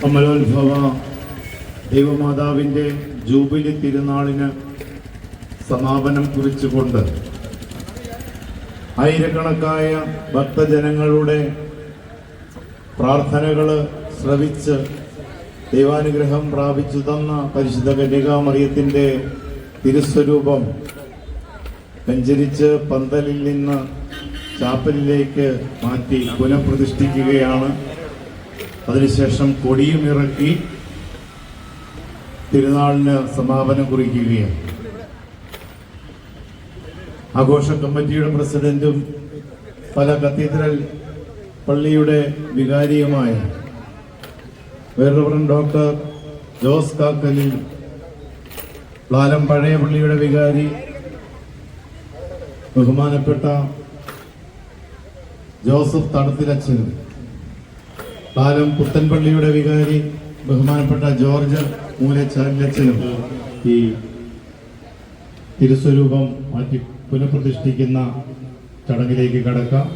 കമലോത്ഭവ ദൈവമാതാവിന്റെ ജൂബിലി തിരുനാളിന് സമാപനം കുറിച്ചുകൊണ്ട് ആയിരക്കണക്കായ ഭക്തജനങ്ങളുടെ പ്രാർത്ഥനകൾ ശ്രവിച്ച് ദൈവാനുഗ്രഹം പ്രാപിച്ചു തന്ന പരിശുദ്ധ കന്യകാമറിയത്തിന്റെ തിരുസ്വരൂപം സഞ്ചരിച്ച് പന്തലിൽ നിന്ന് ചാപ്പലിലേക്ക് മാറ്റി പുനഃപ്രതിഷ്ഠിക്കുകയാണ്. അതിനുശേഷം കൊടിയും ഇറക്കി തിരുനാളിന് സമാപനം കുറിക്കുകയാണ്. ആഘോഷ കമ്മിറ്റിയുടെ പ്രസിഡന്റും പല കത്തീഡ്രൽ പള്ളിയുടെ വികാരിയുമായ വേറവറൻ ഡോക്ടർ ജോസ് കാക്കലിൽ പ്ലാലം പഴയ പള്ളിയുടെ വികാരി ബഹുമാനപ്പെട്ട ജോസഫ് തടത്തിലച്ഛനും പാലം പുത്തൻപള്ളിയുടെ വികാരി ബഹുമാനപ്പെട്ട ജോർജ് മൂലച്ചാലച്ചനും ഈ തിരുസ്വരൂപം മാറ്റി പുനഃപ്രതിഷ്ഠിക്കുന്ന ചടങ്ങിലേക്ക് കടക്കാം.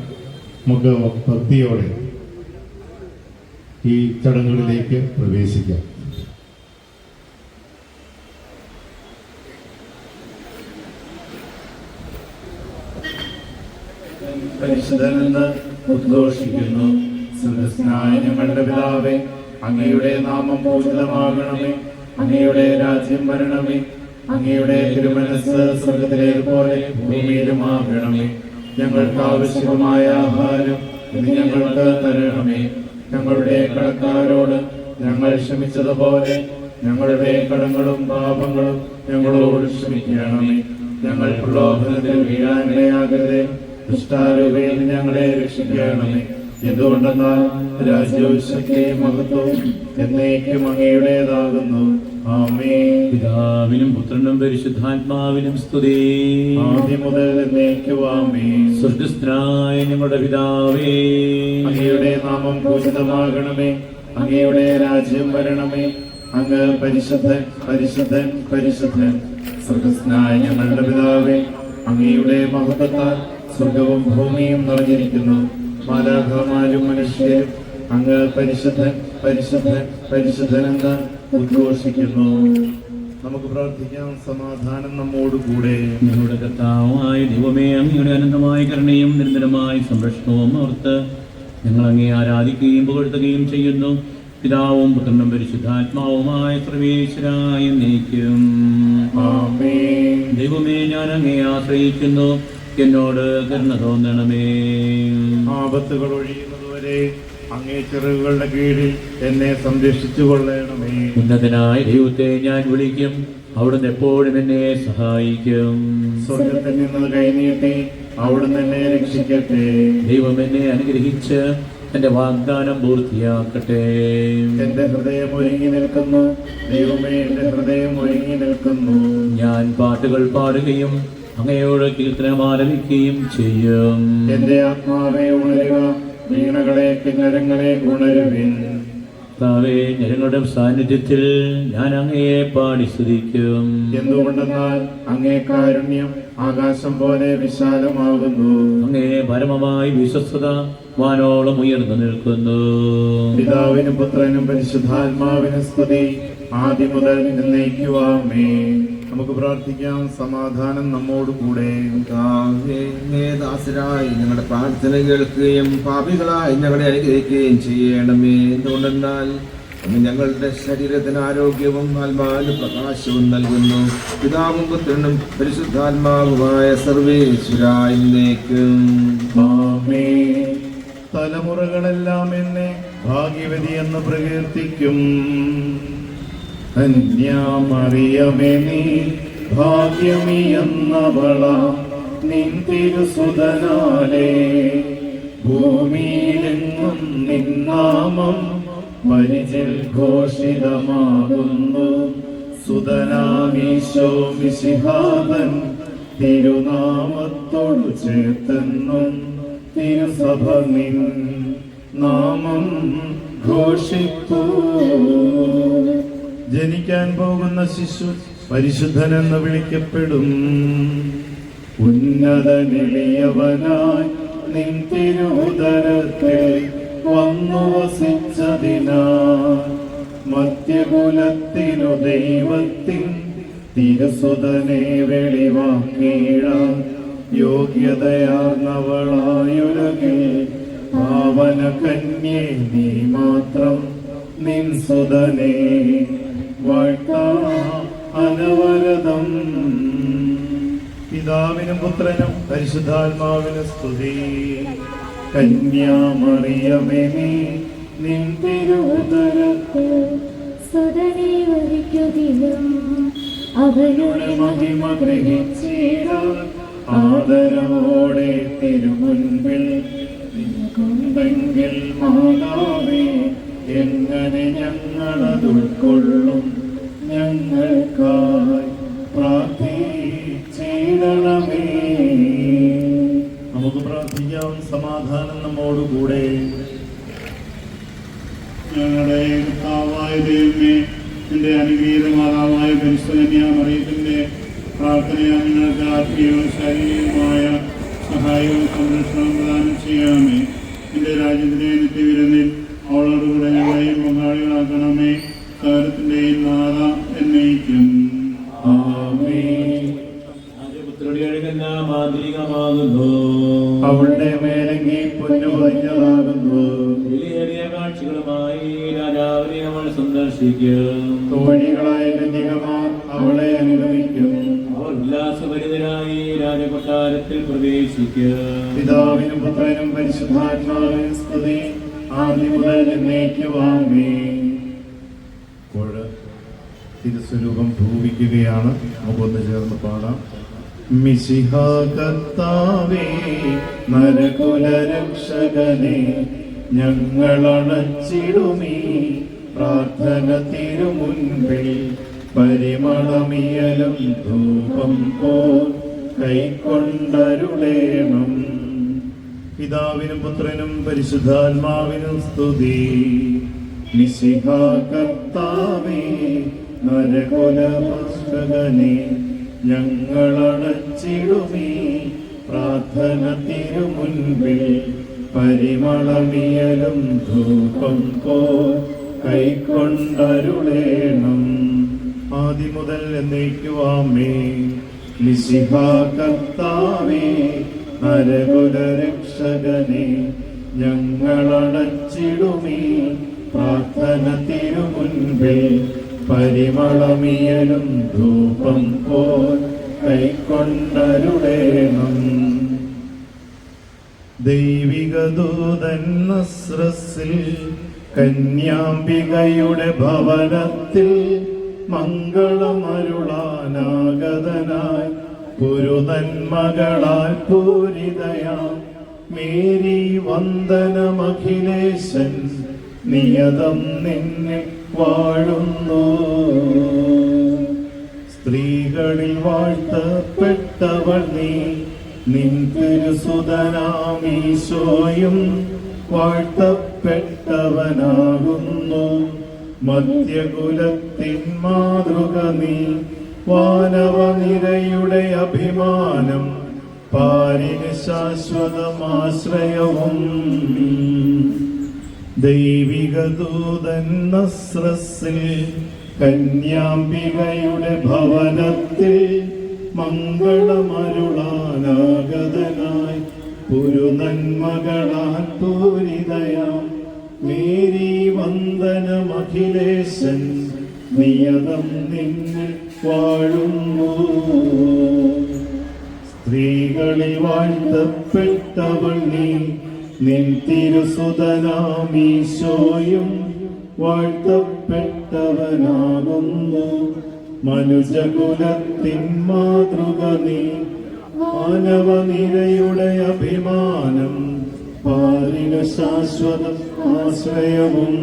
നമുക്ക് ഭക്തിയോടെ ഈ ചടങ്ങുകളിലേക്ക് പ്രവേശിക്കാം. പരിശുദ്ധനെന്ന് ഉദ്ഘോഷിക്കുന്നു. സുരസ്നായ ഞങ്ങളുടെ പിതാവേ അങ്ങയുടെ നാമം പൂജിതമാകണമേ അങ്ങയുടെ രാജ്യം വരണമേ അങ്ങയുടെ തിരുമനസ് സ്വർഗത്തിലേതുപോലെ ഭൂമിയിലുമാകണമേ ഞങ്ങൾക്ക് ആവശ്യമായ ആഹാരം ഇത് ഞങ്ങൾക്ക് തരണമേ. ഞങ്ങളുടെ കടക്കാരോട് ഞങ്ങൾ ക്ഷമിച്ചതുപോലെ ഞങ്ങളുടെ കടങ്ങളും പാപങ്ങളും ഞങ്ങളോട് ക്ഷമിക്കണമേ. ഞങ്ങൾ പ്രലോഭനത്തിൽ വീഴാനിടയാകരുതേ ദുഷ്ടാരൂപയിൽ ഞങ്ങളെ രക്ഷിക്കണമേ. എന്തുകൊണ്ടെന്നാൽ രാജ്യവും ശക്തിയും മഹത്വവും എന്നേക്കും അങ്ങയുടേതാകുന്നു. ആമേ പിതാവിനും പുത്രനും പരിശുദ്ധാത്മാവിനും സ്തുതി. സ്വർഗസ്ഥനായ ഞങ്ങളുടെ പിതാവേ. അങ്ങയുടെ നാമം പൂജിതമാകണമേ. അങ്ങയുടെ രാജ്യം വരണമേ. അങ്ങ് പരിശുദ്ധൻ പരിശുദ്ധൻ പരിശുദ്ധൻ. സ്വർഗസ്നായ ഞങ്ങളുടെ പിതാവേ അങ്ങയുടെ മഹത്വത്താൽ സ്വർഗവും ഭൂമിയും നിറഞ്ഞിരിക്കുന്നു. മാലാഖമാരും മനുഷ്യരും അങ്ങ് പരിശുദ്ധൻ പരിശുദ്ധൻ എന്ന് ഉദ്ഘോഷിക്കുന്നു. നമുക്ക് പ്രാർത്ഥിക്കാം. സമാധാനം നമ്മോടുകൂടെ. ഞങ്ങളുടെ കർത്താവായ ദൈവമേ അങ്ങയുടെ അനന്തമായ കരുണയും നിരന്തരമായ സംരക്ഷണവും ഓർത്ത് ഞങ്ങൾ അങ്ങേ ആരാധിക്കുകയും പുകഴ്ത്തുകയും ചെയ്യുന്നു. പിതാവും പുത്രനും പരിശുദ്ധാത്മാവുമായ സർവേശ്വരായ നീക്കും ദൈവമേ ഞാൻ അങ്ങേ ആശ്രയിക്കുന്നു. എന്നോട് കരുണ തോന്നണമേ. ആപത്തുകൾ ഒഴിയുന്നതുവരെ അങ്ങേ ചിറകുകളുടെ കീഴിൽ എന്നെ സംരക്ഷിച്ചു കൊള്ളണമേ. ഉന്നതനായ ദൈവത്തെ ഞാൻ വിളിക്കും. അവിടുന്ന് എപ്പോഴും എന്നെ സഹായിക്കും. സ്വർഗത്തിൽ നിന്ന് കൈനീട്ടി അവിടുന്ന് എന്നെ രക്ഷിക്കട്ടെ. ദൈവം എന്നെ അനുഗ്രഹിച്ച് എന്റെ വാഗ്ദാനം പൂർത്തിയാക്കട്ടെ. എന്റെ ഹൃദയം ഒരുങ്ങി നിൽക്കുന്നു. ദൈവമേ എന്റെ ഹൃദയം ഒരുങ്ങി നിൽക്കുന്നു. ഞാൻ പാട്ടുകൾ പാടുകയും അങ്ങയോട് കീർത്തനം ആരംഭിക്കുകയും ചെയ്യും. എന്റെ ആത്മാവെ ഉണരുക വീണകളെ കിന്നരങ്ങളെ ഉണരുവിൻ. കർത്താവേ ഞങ്ങളുടെ സാന്നിധ്യത്തിൽ ഞാൻ അങ്ങയെ പാടി സ്തുതിക്കും. എന്തുകൊണ്ടെന്നാൽ അങ്ങേ കാരുണ്യം ആകാശം പോലെ വിശാലമാകുന്നു. അങ്ങേ പരമമായി വിശ്വസ്തത വാനോളം ഉയർന്നു നിൽക്കുന്നു. പിതാവിനും പുത്രനും പരിശുദ്ധാത്മാവിനും സ്തുതി. ആദ്യം മുതൽ എന്നേക്കുവാമേ നമുക്ക് പ്രാർത്ഥിക്കാം. സമാധാനം നമ്മോടുകൂടെ. ദാസരായി ഞങ്ങളുടെ പ്രാർത്ഥന കേൾക്കുകയും പാപികളായി ഞങ്ങളെ അനുഗ്രഹിക്കുകയും ചെയ്യണമേ. എന്തുകൊണ്ടെന്നാൽ ഞങ്ങളുടെ ശരീരത്തിന് ആരോഗ്യവും ആത്മാവിന് പ്രകാശവും നൽകുന്നു. പിതാവും പുത്രനും പരിശുദ്ധാത്മാവുമായ സർവേശ്വരായിന്നേക്കും ആമേ. തലമുറകളെല്ലാം എന്നെ ഭാഗ്യവതി എന്ന് പ്രകീർത്തിക്കും. ധന്യമറിയമേ നീ ഭാഗ്യമിയെന്നവള നിൻ തിരുസുതനാലേ. ഭൂമിയിലെങ്ങും നിന്നാമം പരിചിൽ ഘോഷിതമാകുന്നു. സുതനാമീശോ വിശിഹാദൻ തിരുനാമത്തോടു ചേർത്തെന്നും. തിരുസഭ നിൻ നാമം ഘോഷിപ്പൂ ജനിക്കാൻ പോകുന്ന ശിശു പരിശുദ്ധൻ പരിശുദ്ധനെന്ന് വിളിക്കപ്പെടും. ഉന്നതനിളിയവനായി നിൻ തിരുതരത്തിൽ വന്നു വസിച്ചതിനാൽ മധ്യകുലത്തിനു ദൈവത്തിൻ തിരുസുതനെ വെളിവാക്കിയിട യോഗ്യതയാർന്നവളായുലകിൽ പാവന കന്യേ നീ മാത്രം നിൻ സുതനെ. അനവരതം പിതാവിനും പുത്രനും പരിശുദ്ധാത്മാവിന് സ്തുതി. കന്യാമറിയമേ നിൻ തിരുവുതരത്ത് എങ്ങനെ ഞങ്ങളത് ഉൾക്കൊള്ളും? ഞങ്ങൾക്കായി പ്രാർത്ഥിച്ചിടണമേ. നമുക്ക് പ്രാർത്ഥിക്കാം. സമാധാനം നമ്മോടുകൂടെ. ഞങ്ങളുടെ കർത്താവായ ദൈവമേ എന്റെ അനുഗ്രഹീത മാതാവായ പരിശുദ്ധന്യാമറിയത്തിന്റെ പ്രാർത്ഥനയാ നിങ്ങൾക്ക് ആത്മീയവും ശാരീരികവുമായ സഹായവും സംരക്ഷണവും പ്രദാനം ചെയ്യാമേ. എന്റെ രാജ്യത്തിലെ നിത്യവിരുന്നിൽ പങ്കാളികളാക്കണമേ സകലത്തിന്റെയും നാഥ എന്നേക്കും. അവളുടെ മേലങ്ങി പൊന്നു പതിഞ്ഞതാകുന്നു വിലയേറിയ കാഴ്ചകളുമായി രാജാവിനെ അവൾ സന്ദർശിക്കും. തോഴികളായ കന്യകമാർ അവളെ അനുഗമിക്കും. അവർ ഉല്ലാസഭരിതരായി രാജകൊട്ടാരത്തിൽ പ്രവേശിക്കും. പിതാവിനും പുത്രനും പരിശുദ്ധാത്മാവിനും സ്തുതി. ആദ്യം മുതൽ എന്നേക്കുവാമേ തിരുസ്വരൂപം ഭൂവിക്കുകയാണ് നമുക്കൊന്ന് ചേർന്ന് പാടാം. മിശിഹാകത്താവേ നരകുലരക്ഷകനെ ഞങ്ങളണച്ചിടുമീ. പ്രാർത്ഥന തിരുമുൻപിൽ പരിമളമിയലും ധൂപം പോൽ കൈക്കൊണ്ടരുളേണം. പിതാവിനും പുത്രനും പരിശുദ്ധാത്മാവിനും സ്തുതി. മിശിഹ നരകുലഭക്ഷകനെ ഞങ്ങളണച്ചിടുമീ പ്രാർത്ഥന തിരുമുൻപിൽ പരിമളമിയലും ധൂപം കോ കൈക്കൊണ്ടരുളേണം. ആദ്യം മുതൽ എന്നേക്കുവാമേ. നിശിഭാകർത്താവേ കർത്താവേ നരകുലരക്ഷകനെ ഞങ്ങളടച്ചിടുമേ. പ്രാർത്ഥന തിരുമുൻപിൽ പരിമളമിയലും ധൂപം പോൽ കൈക്കൊണ്ടരുടേണം. ദൈവിക ദൂതൻ നസ്രസിൽ കന്യാംബികയുടെ ഭവനത്തിൽ മംഗളമരുളാനാഗതനായി പുരുതന്മകളാൽ പൂരിതയാം. മേരി വന്ദനമഖിലേശൻ നിയതം നിന്നെ വാഴുന്നു. സ്ത്രീകളിൽ വാഴ്ത്തപ്പെട്ടവൾ നീ നിൻ തിരുസുതനാമീശോയും വാഴ്ത്തപ്പെട്ടവനാകുന്നു. മധ്യകുലത്തിൻ മാതൃക നീ വാനവനിരയുടെ അഭിമാനം പാരിന് ശാശ്വതമാശ്രയവും ദൈവിക ദൂതൻ നസ്രസിൽ കന്യാംബികയുടെ ഭവനത്തിൽ മംഗളമരുളാനാഗതനായി ഒരു നന്മകളാൻ പൂരിതയാം. മേരി വന്ദനമഖിലേശൻ നിയതം നിന്നിൽ വാഴുന്നു. സ്ത്രീകളിൽ വാഴ്ത്തപ്പെട്ടവൾ നീ നിൻ തിരുസുതനാമീശോയും വാഴ്ത്തപ്പെട്ടവനാകുന്നു. മനുജകുലത്തിൻ മാതൃക നീ. മാനവനിരയുടെ അഭിമാനം പാലിന ശാശ്വത ആശ്രയവും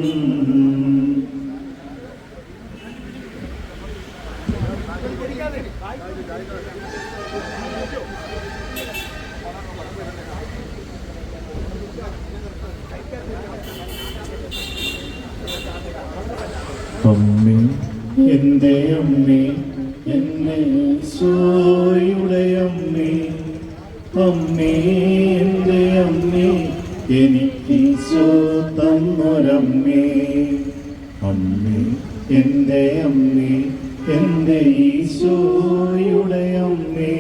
അമ്മേ എന്റെ അമ്മേ എന്നെ സോയുടെ അമ്മേ. അമ്മേ എന്റെ അമ്മേ എനിക്ക് ഈശോ തന്നൊരമ്മേ. അമ്മേ എന്റെ അമ്മേ എന്റെ ഈശോയുടെ അമ്മേ.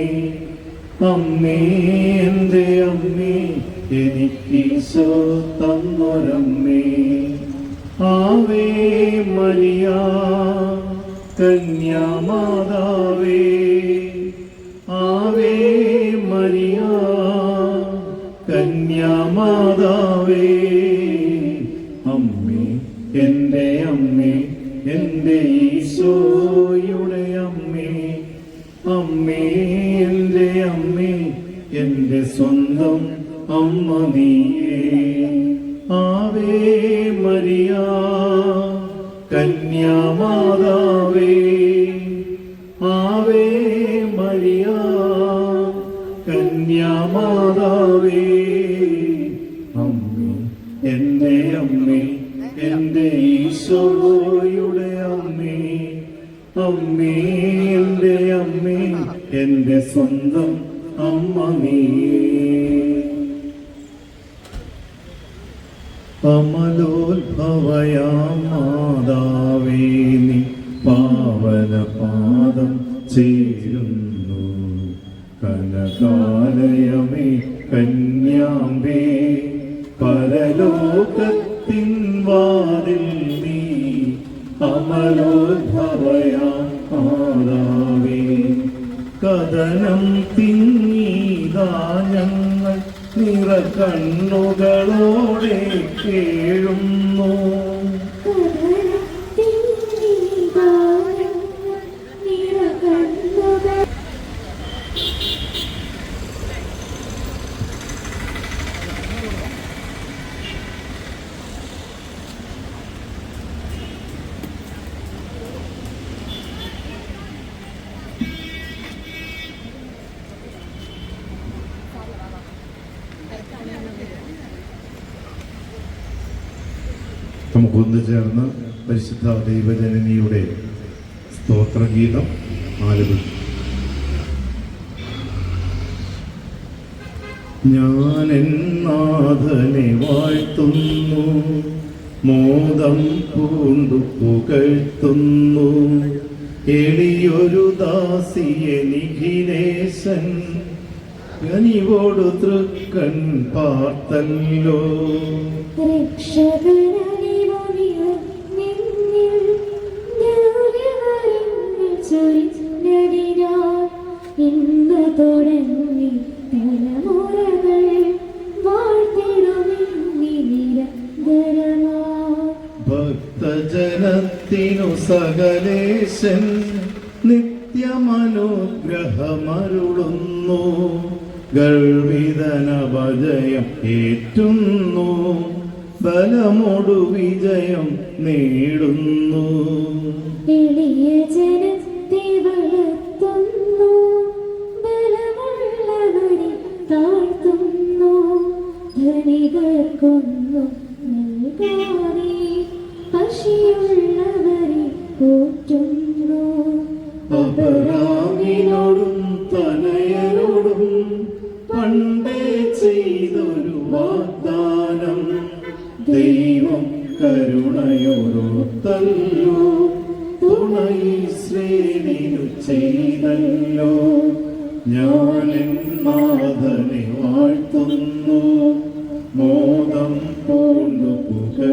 അമ്മേ എന്റെ അമ്മേ എനിക്കീശോ തന്നൊരമ്മേ. ആവേ മരിയ കന്യാമാതാവേ ആവേ മരിയ കന്യാമാതാവേ. അമ്മേ എന്റെ അമ്മേ എന്റെ ഈശോയുടെ അമ്മേ. അമ്മേ എന്റെ അമ്മേ എന്റെ സ്വന്തം അമ്മ നീയേ. ആവേ മരിയ കന്യാമാതാവേ ആവേ മരിയ കന്യാമാതാവേ. അമ്മേ എന്റെ അമ്മേ എന്റെ ഈശോയുടെ അമ്മേ അമ്മേ എന്റെ അമ്മേ എന്റെ സ്വന്തം അമ്മ നീ. അമലോത്ഭവയാമാതാവേ പാദം ചേരുന്നു. കനകാലയമേ കന്യാമ്പേ പരലോകത്തിൻ വാതിൽ നീ അമലോത്ഭവയാമാതാവേ കഥനം തിങ്ങീതാ ഞങ്ങൾ നിറ കണ്ണുകളോടെ കേഴുന്നു. നമുക്കൊന്നു ചേർന്ന് പരിശുദ്ധ ദൈവജനനിയുടെ സ്തോത്രഗീതം ആലപിക്കും ഞാൻ എന്നാഥനെ വാഴ്ത്തുന്നു മോദം പൂണ്ടു പുകഴ്ത്തുന്നു. എളിയൊരു ദാസിയെ നിഖിലേശൻ കനിവോടു തൃക്കൺ പാർത്തല്ലോ. ഇന്ന് തുടങ്ങി തലമുറകൾ ഭക്തജനത്തിനു സകലേശൻ നിത്യമനുഗ്രഹമരുളുന്നു. ഗർവിതനഭജയം ഏറ്റുന്നു. ബലമൊടു വിജയം നേടുന്നു. എളിയ ജനത്തെ gone. മോദം പൂണ്ടു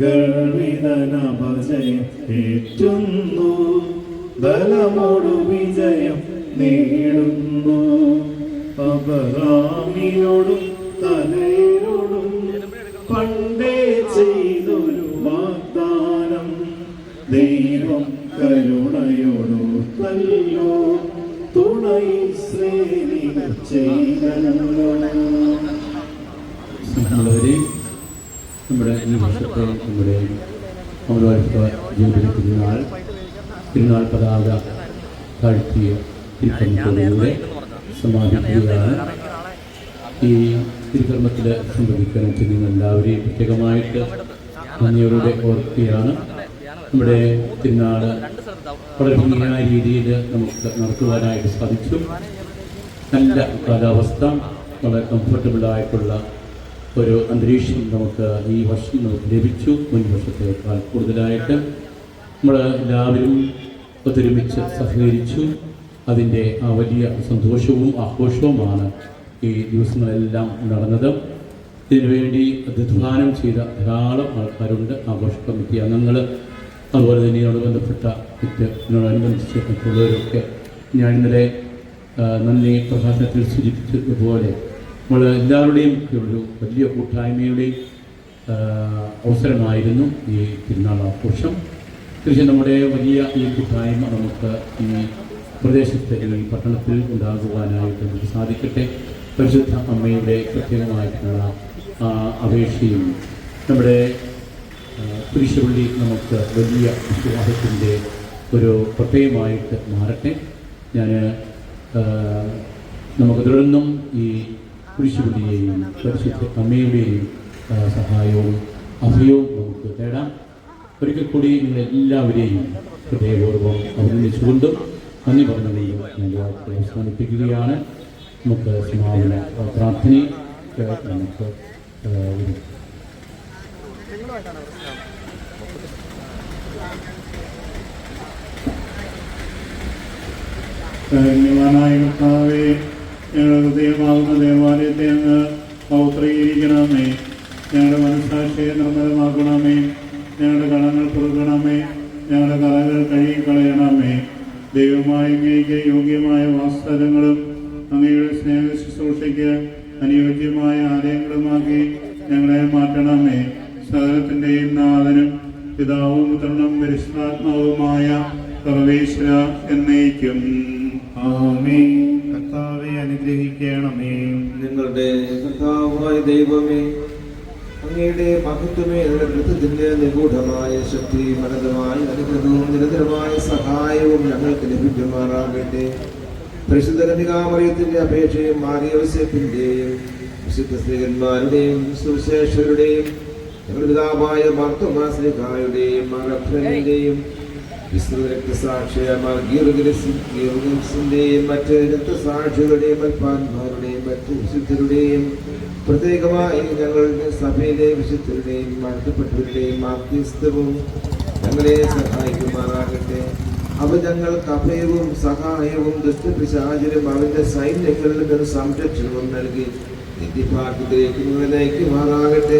ഗർവിതന ഭജയം ഏറ്റുന്നു ബലമോടു വിജയം നേടുന്നു. അബറാമിനോടും വർഷത്തെ നമ്മുടെ അമൃത ജീവിത തിരുനാൾ തിരുനാൾ പതാക താഴ്ത്തിയ തിരുക്കർമ്മത്തിലൂടെ സമാപിക്കുകയാണ് ഈ തിരുക്കർമ്മത്തിൽ സംബന്ധിക്കാൻ ചെയ്യുന്ന എല്ലാവരെയും പ്രത്യേകമായിട്ട് നന്ദിയോടെ ഓർക്കുകയാണ്. നമ്മുടെ തിരുനാൾ വളരെ ഭംഗിയായ രീതിയിൽ നമുക്ക് നടത്തുവാനായിട്ട് സാധിച്ചു. നല്ല കാലാവസ്ഥ വളരെ കംഫർട്ടബിൾ ആയിട്ടുള്ള ഒരു അന്തരീക്ഷം നമുക്ക് ഈ വർഷം നമുക്ക് ലഭിച്ചു. മുൻ വർഷത്തേക്കാൾ കൂടുതലായിട്ട്. നമ്മൾ എല്ലാവരും ഒത്തൊരുമിച്ച് സഹകരിച്ചു. അതിന്റെ ആ വലിയ സന്തോഷവും ആഘോഷവുമാണ് ഈ ദിവസങ്ങളെല്ലാം നടന്നത്. ഇതിനുവേണ്ടി അധ്വാനം ചെയ്ത ധാരാളം ആൾക്കാരുണ്ട്. ആഘോഷ കമ്മിറ്റി അംഗങ്ങൾ അതുപോലെ തന്നെ ഇതിനോട് ബന്ധപ്പെട്ട ഇതിനോടനുബന്ധിച്ച് മറ്റുള്ളവരൊക്കെ ഞാൻ ഇന്നലെ നന്ദി പ്രഭാഷണത്തിൽ സൂചിപ്പിച്ചതുപോലെ നമ്മൾ എല്ലാവരുടെയും ഒരു വലിയ കൂട്ടായ്മയുടെയും അവസരമായിരുന്നു ഈ തിരുനാൾ ആഘോഷം. തീർച്ചയായും നമ്മുടെ വലിയ ഈ കൂട്ടായ്മ നമുക്ക് ഈ പ്രദേശത്ത് ഈ പട്ടണത്തിൽ ഉണ്ടാകുവാനായിട്ട് നമുക്ക് സാധിക്കട്ടെ. പരിശുദ്ധ അമ്മയുടെ പ്രത്യേകമായിട്ടുള്ള അപേക്ഷയും നമ്മുടെ കുരിശുപള്ളി നമുക്ക് വലിയ വിശ്വാസത്തിന്റെ ഒരു പ്രത്യയമായിട്ട് മാറട്ടെ. ഞാൻ നമുക്ക് തുടർന്നും ഈ കുരിശുപള്ളിയെയും പരിശുദ്ധ അമ്മയുടെയും സഹായവും അഭയവും നമുക്ക് തേടാം. ഒരിക്കൽ കൂടി നിങ്ങൾ എല്ലാവരെയും ഹൃദയപൂർവം അഭിനന്ദിച്ചുകൊണ്ടും നന്ദി പറഞ്ഞുകൊണ്ടും ഞാൻ അവസാനിപ്പിക്കുകയാണ്. നമുക്ക് സമാപന പ്രാർത്ഥനയും നമുക്ക് ധന്യവാനായ കർത്താവേ ഞങ്ങളുടെ ഹൃദയമാകുന്ന ദേവാലയത്തെ അങ്ങ് പൗത്രീകരിക്കണമേ. ഞങ്ങളുടെ മനസ്സാക്ഷിയെ നിർമ്മലമാക്കണമേ. ഞങ്ങളുടെ കടങ്ങൾ കൊടുക്കണമേ ഞങ്ങളുടെ കലകൾ കഴുകിക്കളയണമേ. ദൈവമായ അങ്ങേക്ക് യോഗ്യമായ വാസ്തവങ്ങളും അങ്ങയുടെ സ്നേഹ ശുശ്രൂഷയ്ക്ക് അനുയോജ്യമായ ആലയങ്ങളുമാക്കി ഞങ്ങളെ മാറ്റണമേ. സകലത്തിന്റെയും നാഥനും പിതാവും പുത്രനും പരിശുദ്ധാത്മാവുമായ സർവേശ്വര എന്നേക്കും. കർത്താവെ അനുഗ്രഹിക്കണമേ. നിങ്ങളുടെ ദൈവമേ അങ്ങയുടെ മഹത്വമേ കൃത്യത്തിന്റെ നിഗൂഢമായ ശക്തി മനതമായ അനുഗ്രഹവും നിരന്തരമായ സഹായവും ഞങ്ങൾക്ക് ലഭിക്കുമാറാകട്ടെ പരിശുദ്ധ കന്യകാമറിയത്തിന്റെ അപേക്ഷയും മാറിയവസ്യത്തിന്റെയും വിശുദ്ധ സ്ത്രീകന്മാരുടെയും സുവിശേഷരുടെയും പിതാവായ മാർത്തോമാസ്ലിഹായുടെയും മറഫ്രന്റെയും വിസ്തൃത രക്തസാക്ഷിയ ഗീർഗിസിന്റെയും മറ്റ് രക്തസാക്ഷികളുടെയും അൽപ്പാന്മാരുടെയും മറ്റ് വിശുദ്ധരുടെയും പ്രത്യേകമായി ഞങ്ങളുടെ സഭയിലെ വിശുദ്ധരുടെയും മരണപ്പെട്ടവരുടെയും മാധ്യസ്ഥവും ഞങ്ങളെ സഹായിക്കുമാറാകട്ടെ. അവ ഞങ്ങൾക്ക് അഭയവും സഹായവും ദുഷ്ടപിശാചരും അവന്റെ സൈന്യങ്ങളിൽ നിന്ന് സംരക്ഷണവും നൽകി നിത്യഭാഗ്യത്തിലേക്ക്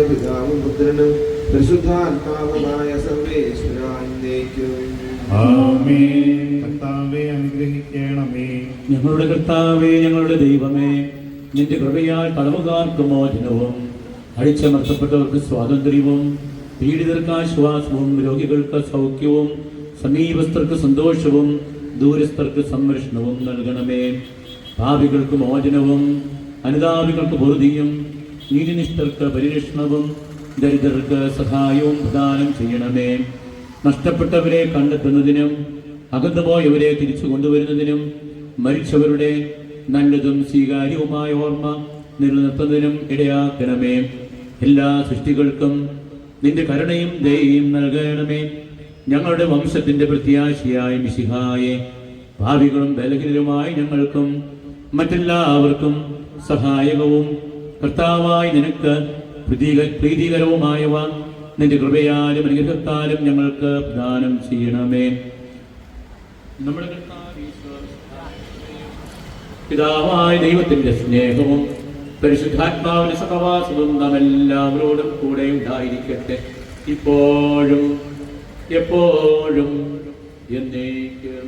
പിതാവും പുത്രനും പരിശുദ്ധാത്മാവുമായ സർവേശ്വരാന്നേക്കും ഞങ്ങളുടെ കർത്താവേ ഞങ്ങളുടെ ദൈവമേ നിന്റെ കൃപയാൽ തടവുകാർക്ക് മോചനവും അടിച്ചമർത്തപ്പെട്ടവർക്ക് സ്വാതന്ത്ര്യവും പീഡിതർക്ക് ആശ്വാസവും രോഗികൾക്ക് സൗഖ്യവും സമീപസ്ഥർക്ക് സന്തോഷവും ദൂരസ്ഥർക്ക് സംരക്ഷണവും നൽകണമേ. പാപികൾക്ക് മോചനവും അനുതാപികൾക്ക് പൊറുതിയും നീതിനിഷ്ഠർക്ക് പരിരക്ഷണവും ദരിദ്രർക്ക് സഹായവും പ്രദാനം ചെയ്യണമേ. നഷ്ടപ്പെട്ടവരെ കണ്ടെത്തുന്നതിനും അകന്നുപോയവരെ തിരിച്ചു കൊണ്ടുവരുന്നതിനും മരിച്ചവരുടെ നല്ലതും സ്വീകാര്യവുമായ ഓർമ്മ നിലനിർത്തുന്നതിനും ഇടയാക്കണമേ. എല്ലാ സൃഷ്ടികൾക്കും നിന്റെ കരുണയും ദയയും നൽകണമേ. ഞങ്ങളുടെ വംശത്തിന്റെ പ്രത്യാശയായ മിശിഹായെ ഭാവികളും ബലഹീനരുമായി ഞങ്ങൾക്കും മറ്റെല്ലാവർക്കും സഹായകവും കർത്താവായി നിനക്ക് പ്രീതിക പ്രീതികരവുമായവ നിന്റെ കൃപയാലും അനുഗ്രഹത്താലും ഞങ്ങൾക്ക് ദാനം ചെയ്യണമേ. പിതാവായ ദൈവത്തിന്റെ സ്നേഹവും പരിശുദ്ധാത്മാവിന്റെ സഹവാസവും നാം എല്ലാവരോടും കൂടെ ഉണ്ടായിരിക്കട്ടെ. ഇപ്പോഴും എപ്പോഴും എന്നേക്കും.